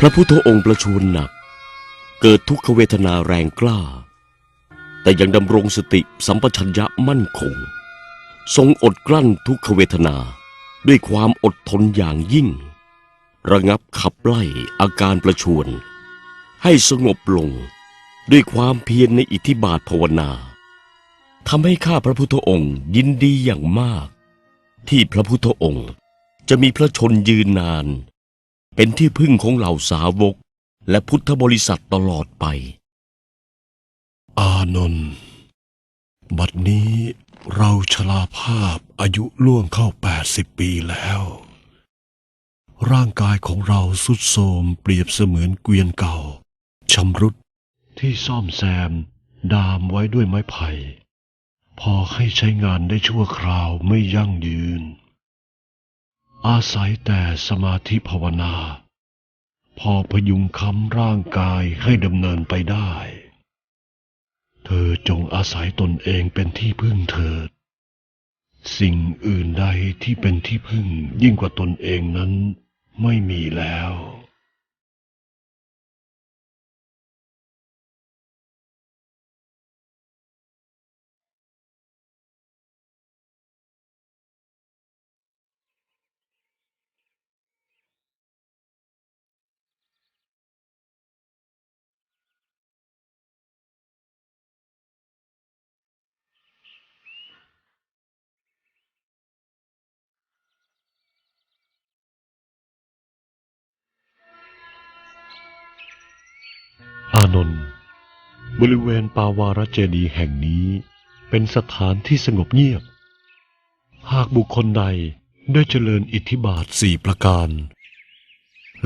พระพุทธองค์ประชวรหนัก เกิดทุกขเวทนาแรงกล้า แต่ยังดำรงสติสัมปชัญญะมั่นคง ทรงอดกลั้นทุกขเวทนาด้วยความอดทนอย่างยิ่ง ระงับขับไล่อาการประชวรให้สงบลงด้วยความเพียรในอิทธิบาทภาวนาทำให้ข้าพระพุทธองค์ยินดีอย่างมาก ที่พระพุทธองค์จะมีพระชนยืนนาน เป็นที่พึ่งของเหล่าสาวก และพุทธบริษัทตลอดไป อานนท์บัดนี้เราชราภาพอายุล่วงเข้าแปดสิบปีแล้ว ร่างกายของเราสุดโทรมเปรียบเสมือนเกวียนเก่าชำรุดที่ซ่อมแซม ดามไว้ด้วยไม้ไผ่ พอให้ใช้งานได้ชั่วคราวไม่ยั่งยืน อาศัยแต่สมาธิภาวนา พอพยุงค้ำร่างกายให้ดำเนินไปได้ เธอจงอาศัยตนเองเป็นที่พึ่งเถิด สิ่งอื่นใดที่เป็นที่พึ่งยิ่งกว่าตนเองนั้นไม่มีแล้ว นท์บริเวณปาวารเจดีแห่งนี้เป็นสถานที่สงบเงียบ หากบุคคลใดได้เจริญอิทธิบาทสี่ประการ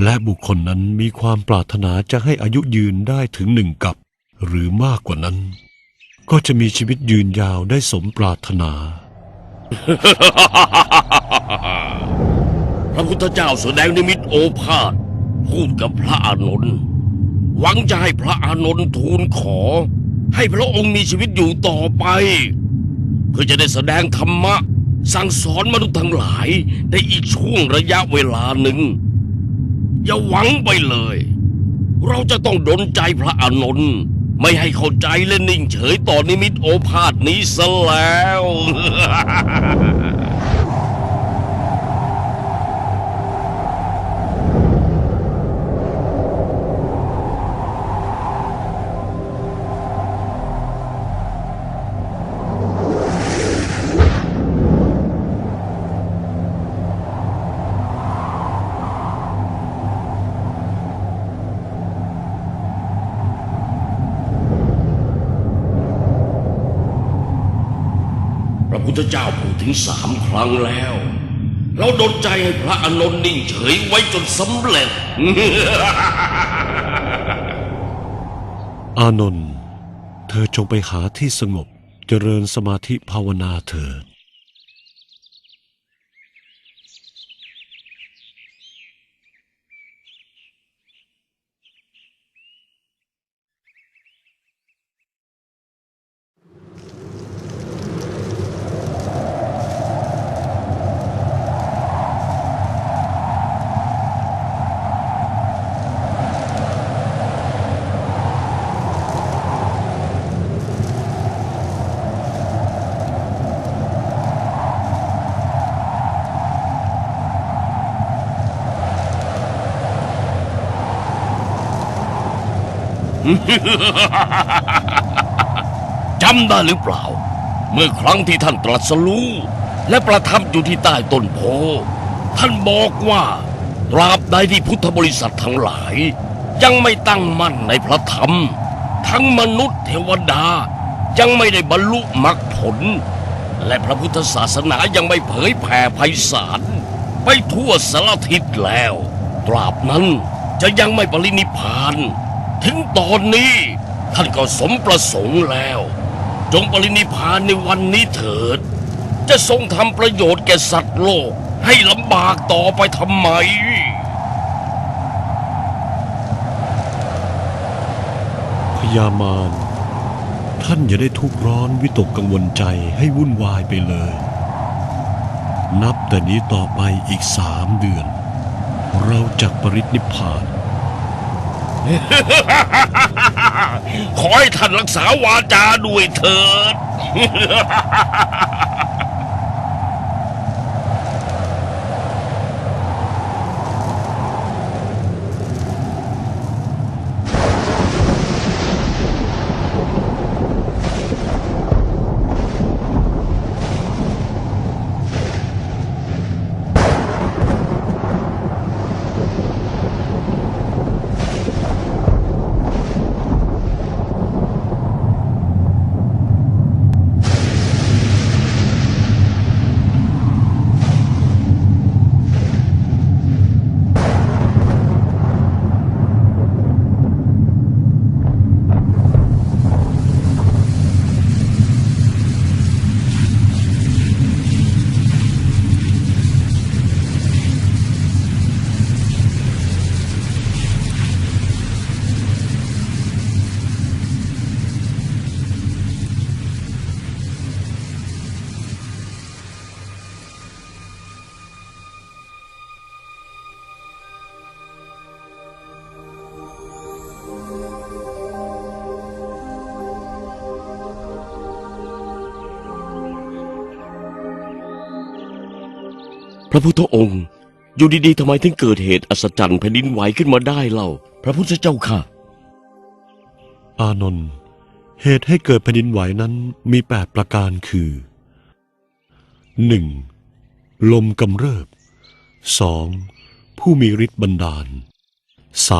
และบุคคลนั้นมีความปรารถนาจะให้อายุยืนได้ถึงหนึ่งกับ หรือมากกว่านั้น ก็จะมีชีวิตยืนยาวได้สมปรารถนา พระพุทธเจ้าแสดงนิมิตโอภาษพูดกับพระอานนท์ หวังจะให้พระอานนท์ทูลขอ ให้พระองค์มีชีวิตอยู่ต่อไป เพื่อจะได้แสดงธรรมะ สั่งสอนมนุษย์ทั้งหลายในอีกช่วงระยะเวลาหนึ่ง อย่าหวังไปเลย เราจะต้องดลใจพระอานนท์ไม่ให้เข้าใจและนิ่งเฉยต่อนิมิตโอภาษนี้ซะแล้ว พระพุทธเจ้าพูดถึงสามครั้งแล้ว เราดนใจให้พระอานนท์นิ่งเฉยไว้จนสำเร็จ อานนท์เธอจงไปหาที่สงบเจริญสมาธิภาวนาเถิด จำได้หรือเปล่า เมื่อครั้งที่ท่านตรัสรู้และประทับอยู่ที่ใต้ต้นโพ ท่านบอกว่าตราบใดที่พุทธบริษัททั้งหลาย ยังไม่ตั้งมั่นในพระธรรม ทั้งมนุษย์เทวดายังไม่ได้บรรลุมรรคผล และพระพุทธศาสนายังไม่เผยแผ่ไพศาลไปทั่วสารทิศแล้ว ตราบนั้นจะยังไม่ปรินิพาน ถึงตอนนี้ ท่านก็สมประสงค์แล้ว จงปรินิพานในวันนี้เถิด จะทรงทำประโยชน์แก่สัตว์โลกให้ลำบากต่อไปทำไมพยามารท่านอย่าได้ทุกข์ร้อนวิตกกังวลใจให้วุ่นวายไปเลย นับแต่นี้ต่อไปอีกสามเดือน เราจักปรินิพพาน ขอให้ท่านรักษาวาจาด้วยเถิด พระพุทธองค์ อยู่ดีๆทำไมถึงเกิดเหตุอัศจรรย์แผ่นดินไหวขึ้นมาได้เล่า พระพุทธเจ้าค่ะ อานนท์เหตุให้เกิดแผ่นดินไหวนั้นมีแปดประการคือ 1. ลมกำเริบ 2. ผู้มีฤทธิ์บันดาล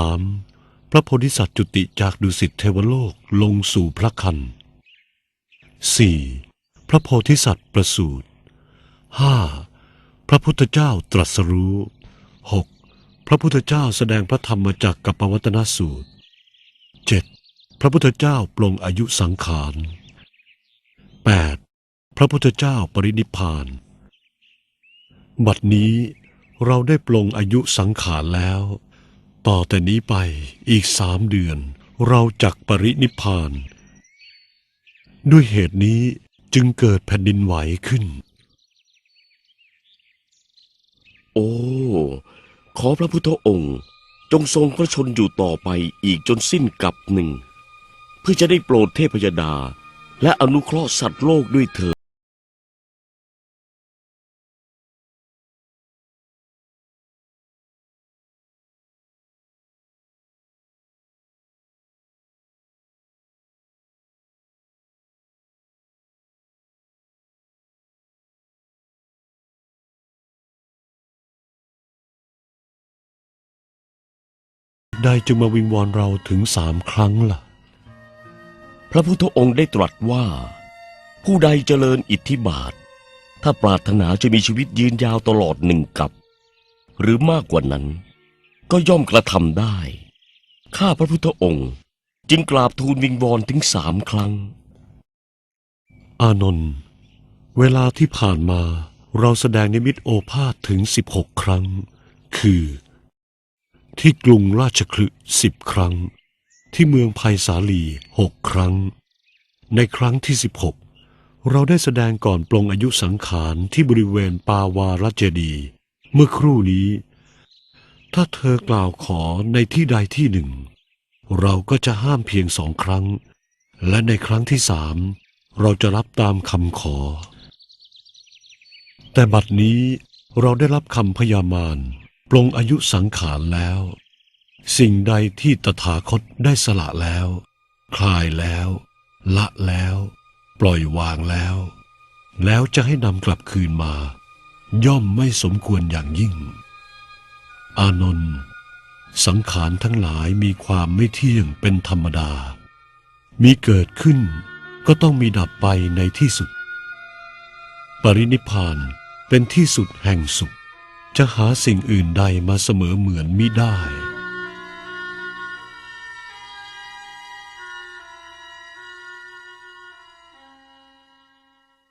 3. พระโพธิสัตว์จุติจากดุสิตเทวโลกลงสู่พระคัน 4. พระโพธิสัตว์ประสูติ 5. พระพุทธเจ้าตรัสรู้ 6. พระพุทธเจ้าแสดงพระธรรมจากกัปปวัตนสูตร 7. พระพุทธเจ้าปลงอายุสังขาร 8. พระพุทธเจ้าปรินิพาน บัดนี้เราได้ปลงอายุสังขารแล้ว ต่อแต่นี้ไปอีกสามเดือน เราจักปรินิพาน ด้วยเหตุนี้จึงเกิดแผ่นดินไหวขึ้น โอ้ ขอพระพุทธองค์ จงทรงพระชนอยู่ต่อไปอีกจนสิ้นกับหนึ่ง เพื่อจะได้โปรดเทพยดา และอนุเคราะห์สัตว์โลกด้วยเถิด ได้จึงมาวิงวอนเราถึงสามครั้งล่ะ พระพุทธองค์ได้ตรัสว่า ผู้ใดเจริญอิทธิบาท ถ้าปรารถนาจะมีชีวิตยืนยาวตลอดหนึ่งกับ หรือมากกว่านั้น ก็ย่อมกระทำได้ ข้าพระพุทธองค์จึงกราบทูลวิงวอนถึงสามครั้ง อานนท์เวลาที่ผ่านมาเราแสดงนิมิตโอภาษถึง16ครั้ง คือ ที่กรุงราชคลึสิบครั้ง ที่เมืองไผ่สาลีหกครั้ง ในครั้งที่16เราได้แสดงก่อนปลงอายุสังขารที่บริเวณปาวารเจดี เมื่อครู่นี้ ถ้าเธอกล่าวขอในที่ใดที่หนึ่ง เราก็จะห้ามเพียงสองครั้ง และในครั้งที่สามเราจะรับตามคำขอ แต่บัดนี้เราได้รับคำพยามาร ปลงอายุสังขารแล้ว สิ่งใดที่ตถาคตได้สละแล้ว คลายแล้ว ละแล้ว ปล่อยวางแล้ว แล้วจะให้นำกลับคืนมา ย่อมไม่สมควรอย่างยิ่ง อานนท์สังขารทั้งหลายมีความไม่เที่ยงเป็นธรรมดา มีเกิดขึ้นก็ต้องมีดับไปในที่สุด ปรินิพานเป็นที่สุดแห่งสุข จะหาสิ่งอื่นใดมาเสมอเหมือนมิได้